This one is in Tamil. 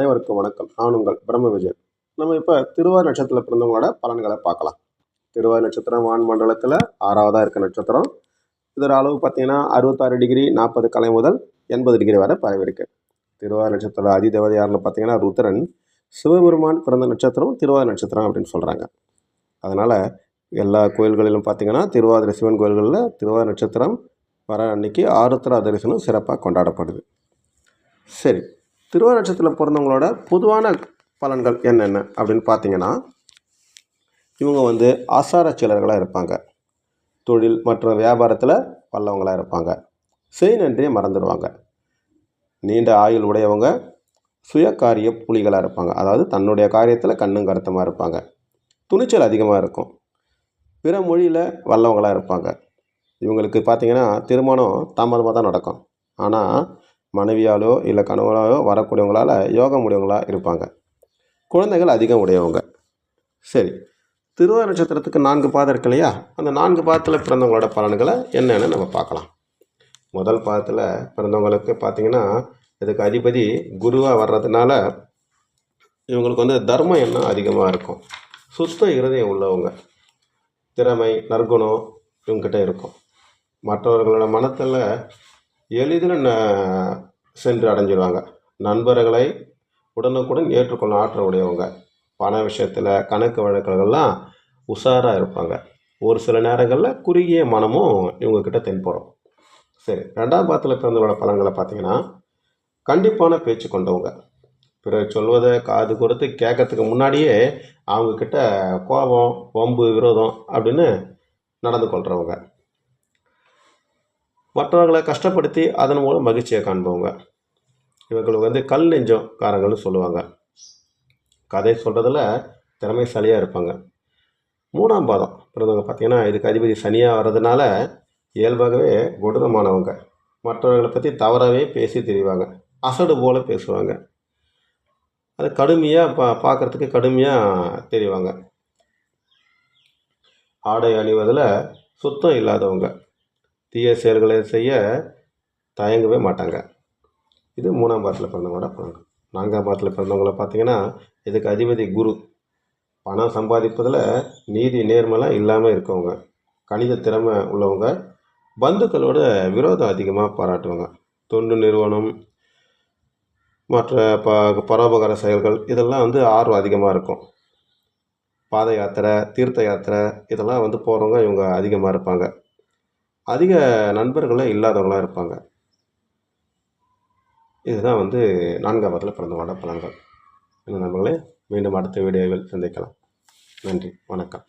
அனைவருக்கும் வணக்கம். நான் உங்கள் பிரம்ம விஜயன். நம்ம இப்போ திருவாரூர் நட்சத்திரத்தில் பிறந்தவங்களோட பலன்களை பார்க்கலாம். திருவாரூர் நட்சத்திரம் வான் மண்டலத்தில் ஆறாவதாக இருக்க நட்சத்திரம். இதோட அளவு பார்த்தீங்கன்னா அறுபத்தாறு டிகிரி நாற்பது கலை முதல் எண்பது டிகிரி வரை பரவிருக்கு திருவாரூர் நட்சத்திர அதிதேவதை யாருன்னு பார்த்தீங்கன்னா ருத்ரன் சிவபெருமான் பிறந்த நட்சத்திரம் திருவாரூர் நட்சத்திரம் அப்படின்னு சொல்கிறாங்க அதனால் எல்லா கோயில்களிலும் பார்த்தீங்கன்னா திருவாதிரை சிவன் கோயில்களில் திருவாரூர் நட்சத்திரம் வர அன்னைக்கு ஆருத்ரா தரிசனம் சிறப்பாக கொண்டாடப்படுது. சரி திருவாரூர் நட்சத்திரத்தில் பிறந்தவங்களோட பொதுவான பலன்கள் என்னென்ன அப்படின்னு பார்த்தீங்கன்னா இவங்க வந்து ஆசார செயலர்களாக இருப்பாங்க. தொழில் மற்றும் வியாபாரத்தில் வல்லவங்களாக இருப்பாங்க. செய் நன்றியை மறந்துடுவாங்க. நீண்ட ஆயுள் உடையவங்க சுயகாரிய புலிகளாக இருப்பாங்க. அதாவது தன்னுடைய காரியத்தில் கண்ணும் கருத்தமாக இருப்பாங்க. துணிச்சல் அதிகமாக இருக்கும். பிற மொழியில் வல்லவங்களாக இருப்பாங்க. இவங்களுக்கு பார்த்தீங்கன்னா திருமணம் தாமதமாக தான் நடக்கும். ஆனால் மனைவியாலோ இல்லை கணவனாலோ வரக்கூடியவங்களால் யோகம் உடையவங்களாக இருப்பாங்க. குழந்தைகள் அதிகம் உடையவங்க. சரி. திருவாரூர் நட்சத்திரத்துக்கு நான்கு பாதம் இருக்கு இல்லையா? அந்த நான்கு பாதத்தில் பிறந்தவங்களோட பலன்களை என்னென்னு நம்ம பார்க்கலாம். முதல் பாதத்தில் பிறந்தவங்களுக்கு பார்த்திங்கன்னா இதுக்கு அதிபதி குருவாக வர்றதுனால இவங்களுக்கு வந்து தர்ம எண்ணம் அதிகமாக இருக்கும். சுத்த இருதயம் உள்ளவங்க. திறமை நற்குணம் இவங்ககிட்ட இருக்கும். மற்றவர்களோட மனத்தில் எளிதில் ந சென்று அடைஞ்சிடுவாங்க நண்பர்களை உடனுக்குடன் ஏற்றுக்கொள்ள ஆற்றல் உடையவங்க பண விஷயத்தில் கணக்கு வழக்குகள்லாம் உஷாராக இருப்பாங்க. ஒரு சில நேரங்களில் குறுகிய மனமும் இவங்கக்கிட்ட தென்படும். சரி ரெண்டாம் பாத்தில் பிறந்தவங்களோட பலன்களை பார்த்தீங்கன்னா கண்டிப்பான பேச்சு கொண்டவங்க. பிறர் சொல்வதை காது கொடுத்து கேட்கறதுக்கு முன்னாடியே அவங்கக்கிட்ட கோபம் வம்பு விரோதம் அப்படின்னு நடந்து கொள்கிறவங்க மற்றவர்களை கஷ்டப்படுத்தி அதன் மூலம் மகிழ்ச்சியை காண்பவங்க. இவர்களுக்கு வந்து கல் நெஞ்சம் காரங்கள்னு சொல்லுவாங்க. கதை சொல்கிறதுல திறமைசாலியாக இருப்பாங்க. மூணாம் பாதம் பிறந்தவங்க பார்த்தீங்கன்னா இதுக்கு அதிபதி சனியாக வர்றதுனால இயல்பாகவே கொடூரமானவங்க. மற்றவர்களை பற்றி தவறாகவே பேசி தெரிவாங்க. அசடு போல் பேசுவாங்க. அது கடுமையாக பா பார்க்குறதுக்கு கடுமையாக தெரிவாங்க. ஆடை அணிவதில் சுத்தம் இல்லாதவங்க. தீய செயல்களை செய்ய தயங்கவே மாட்டாங்க. இது மூணாம் பாரத்தில் பிறந்தவங்களோட பலன்கள் நான்காம் பாரத்தில் பிறந்தவங்கள பார்த்தீங்கன்னா இதுக்கு அதிபதி குரு. பணம் சம்பாதிப்பதில் நீதி நேர்மலாம் இல்லாமல் இருக்கவங்க. கணித திறமை உள்ளவங்க. பந்துக்களோட விரோதம் அதிகமாக பாராட்டுவாங்க. தொண்டு நிறுவனம் மற்ற ப பரோபகார செயல்கள் இதெல்லாம் வந்து ஆர்வம் அதிகமாக இருக்கும். பாத யாத்திரை தீர்த்த யாத்திரை இதெல்லாம் வந்து போகிறவங்க இவங்க அதிகமாக இருப்பாங்க. அதிக நண்பர்களே இல்லாதவங்களாக இருப்பாங்க. இதுதான் வந்து நான்காவதில் பிறந்த பிறந்தவங்களோட பலன்கள். என்ன நண்பர்களே மீண்டும் அடுத்த வீடியோவில் சந்திக்கலாம். நன்றி வணக்கம்.